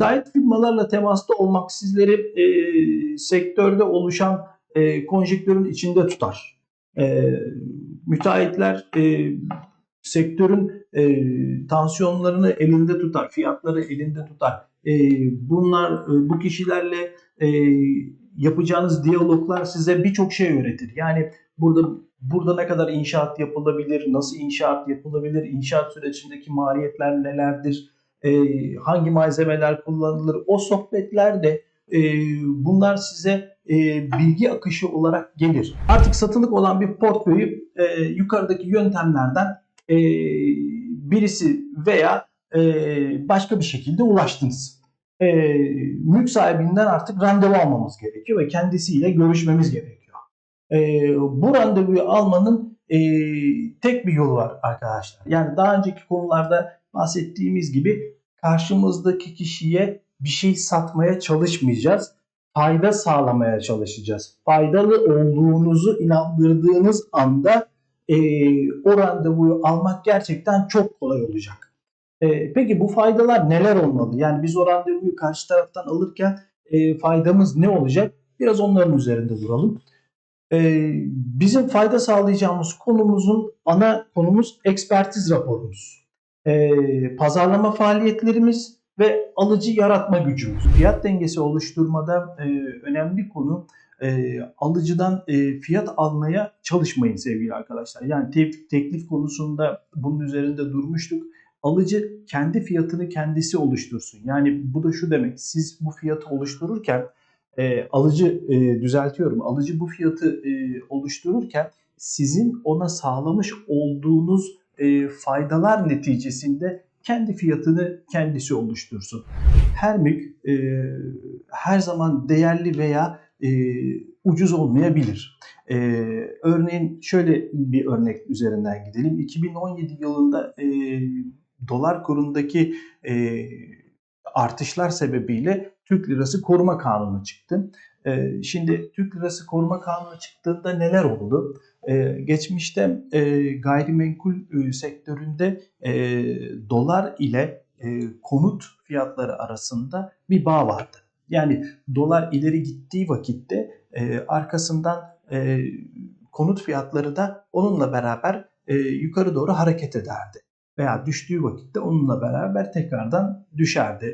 Müteahhit firmalarla temasta olmak sizleri e, sektörde oluşan e, konjektörün içinde tutar. E, müteahhitler e, sektörün e, tansiyonlarını elinde tutar, fiyatları elinde tutar. E, bunlar e, bu kişilerle e, yapacağınız diyaloglar size birçok şey öğretir. Yani burada burada ne kadar inşaat yapılabilir, nasıl inşaat yapılabilir, inşaat sürecindeki maliyetler nelerdir, e, hangi malzemeler kullanılır. O sohbetlerde e, bunlar size e, bilgi akışı olarak gelir. Artık satılık olan bir portföyü e, yukarıdaki yöntemlerden e, birisi veya e, başka bir şekilde ulaştınız. E, mülk sahibinden artık randevu almamız gerekiyor ve kendisiyle görüşmemiz gerekiyor. E, bu randevuyu almanın e, tek bir yolu var arkadaşlar. Yani daha önceki konularda bahsettiğimiz gibi karşımızdaki kişiye bir şey satmaya çalışmayacağız. Fayda sağlamaya çalışacağız. Faydalı olduğunuzu inandırdığınız anda e, o randevuyu almak gerçekten çok kolay olacak. E, peki bu faydalar neler olmalı? Yani biz o randevuyu karşı taraftan alırken e, faydamız ne olacak? Biraz onların üzerinde duralım. E, bizim fayda sağlayacağımız konumuzun ana konumuz ekspertiz raporumuz. E, pazarlama faaliyetlerimiz ve alıcı yaratma gücümüz. Fiyat dengesi oluşturmada e, önemli konu e, alıcıdan e, fiyat almaya çalışmayın sevgili arkadaşlar. Yani te- teklif konusunda bunun üzerinde durmuştuk. Alıcı kendi fiyatını kendisi oluştursun. Yani bu da şu demek. Siz bu fiyatı oluştururken e, alıcı e, düzeltiyorum. Alıcı bu fiyatı e, oluştururken sizin ona sağlamış olduğunuz e, faydalar neticesinde kendi fiyatını kendisi oluştursun. Her mülk e, her zaman değerli veya e, ucuz olmayabilir. E, örneğin şöyle bir örnek üzerinden gidelim. 2017 yılında e, dolar kurundaki e, artışlar sebebiyle Türk Lirası Koruma Kanunu çıktı. E, şimdi Türk Lirası Koruma Kanunu çıktığında neler oldu? E, geçmişte e, gayrimenkul e, sektöründe e, dolar ile konut fiyatları arasında bir bağ vardı. Yani dolar ileri gittiği vakitte arkasından konut fiyatları da onunla beraber yukarı doğru hareket ederdi. Veya düştüğü vakitte onunla beraber tekrardan düşerdi.